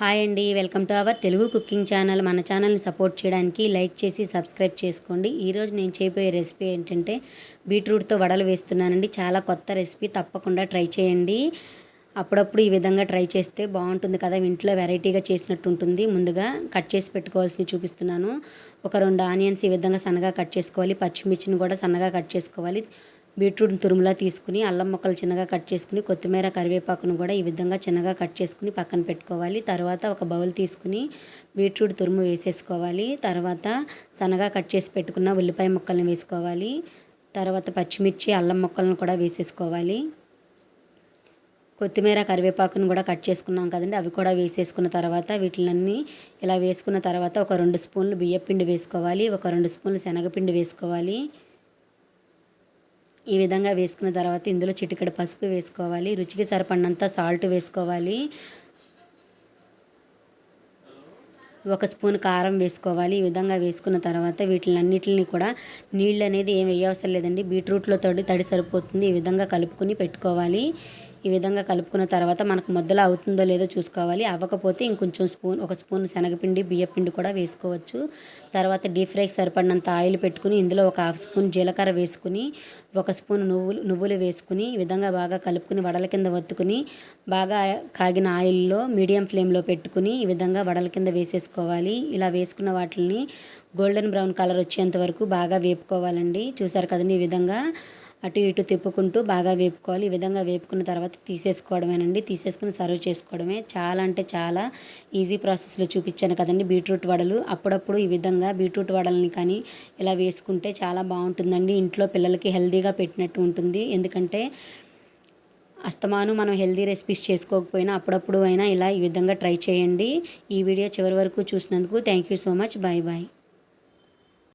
Hi అండి welcome to our Telugu cooking channel. మన ఛానల్ని సపోర్ట్ చేయడానికి లైక్ చేసి సబ్స్క్రైబ్ చేసుకోండి. ఈరోజు నేను చేయబోయే రెసిపీ ఏంటంటే బీట్రూట్తో వడలు వేస్తున్నానండి. చాలా కొత్త రెసిపీ తప్పకుండా ట్రై చేయండి. అప్పుడప్పుడు ఈ విధంగా ట్రై చేస్తే బాగుంటుంది కదా ఇంట్లో వెరైటీగా చేసినట్టు ఉంటుంది. ముందుగా కట్ చేసి పెట్టుకోవాల్సి చూపిస్తున్నాను. ఒక రెండు ఆనియన్స్ ఈ విధంగా సన్నగా కట్ చేసుకోవాలి. పచ్చిమిర్చిని కూడా సన్నగా కట్ చేసుకోవాలి. బీట్రూట్ తురుములా తీసుకుని అల్లం ముక్కలు చిన్నగా కట్ చేసుకుని కొత్తిమీర కరివేపాకును కూడా ఈ విధంగా చిన్నగా కట్ చేసుకుని పక్కన పెట్టుకోవాలి. తర్వాత ఒక బౌల్ తీసుకుని బీట్రూట్ తురుము వేసేసుకోవాలి. తర్వాత సన్నగా కట్ చేసి పెట్టుకున్న ఉల్లిపాయ ముక్కలను వేసుకోవాలి. తర్వాత పచ్చిమిర్చి అల్లం ముక్కలను కూడా వేసేసుకోవాలి. కొత్తిమీర కరివేపాకును కూడా కట్ చేసుకున్నాం కదండి అవి కూడా వేసేసుకున్న తర్వాత వీటిలన్నీ ఇలా వేసుకున్న తర్వాత ఒక రెండు స్పూన్లు బియ్యపిండి వేసుకోవాలి. ఒక రెండు స్పూన్లు శనగపిండి వేసుకోవాలి. ఈ విధంగా వేసుకున్న తర్వాత ఇందులో చిటికెడ పసుపు వేసుకోవాలి రుచికి సరిపడినంత సాల్ట్ వేసుకోవాలి. ఒక స్పూన్ కారం వేసుకోవాలి. ఈ విధంగా వేసుకున్న తర్వాత వీటిలన్నిటిని కూడా నీళ్ళు అనేది ఏం వేయవసరం లేదండి. బీట్రూట్లో తడి తడి సరిపోతుంది. ఈ విధంగా కలుపుకొని పెట్టుకోవాలి. ఈ విధంగా కలుపుకున్న తర్వాత మనకు ముద్దలా అవుతుందో లేదో చూసుకోవాలి. అవ్వకపోతే ఇంకొంచెం స్పూన్ ఒక స్పూన్ శనగపిండి బియ్యపిండి కూడా వేసుకోవచ్చు. తర్వాత డీప్ ఫ్రైకి సరిపడినంత ఆయిల్ పెట్టుకుని ఇందులో ఒక హాఫ్ స్పూన్ జీలకర్ర వేసుకుని ఒక స్పూన్ నువ్వులు నువ్వులు వేసుకుని ఈ విధంగా బాగా కలుపుకుని వడల కింద వత్తుకుని బాగా కాగిన ఆయిల్లో మీడియం ఫ్లేమ్లో పెట్టుకుని ఈ విధంగా వడల కింద వేసేసుకోవాలి. ఇలా వేసుకున్న వాటిని గోల్డెన్ బ్రౌన్ కలర్ వచ్చేంత వరకు బాగా వేపుకోవాలండి. చూసారు కదండి ఈ విధంగా? అటు ఇటు తిప్పుకుంటూ బాగా వేపుకోవాలి. ఈ విధంగా వేపుకున్న తర్వాత తీసేసుకోవడమేనండి. తీసేసుకుని సర్వ్ చేసుకోవడమే. చాలా అంటే చాలా ఈజీ ప్రాసెస్లో చూపించాను కదండి. బీట్రూట్ వడలు అప్పుడప్పుడు ఈ విధంగా బీట్రూట్ వడలని కానీ ఇలా వేసుకుంటే చాలా బాగుంటుందండి. ఇంట్లో పిల్లలకి హెల్దీగా పెట్టినట్టు ఉంటుంది. ఎందుకంటే అస్తమాను మనం హెల్దీ రెసిపీస్ చేసుకోకపోయినా అప్పుడప్పుడు అయినా ఇలా ఈ విధంగా ట్రై చేయండి. ఈ వీడియో చివరి వరకు చూసినందుకు thank you so much. Bye bye.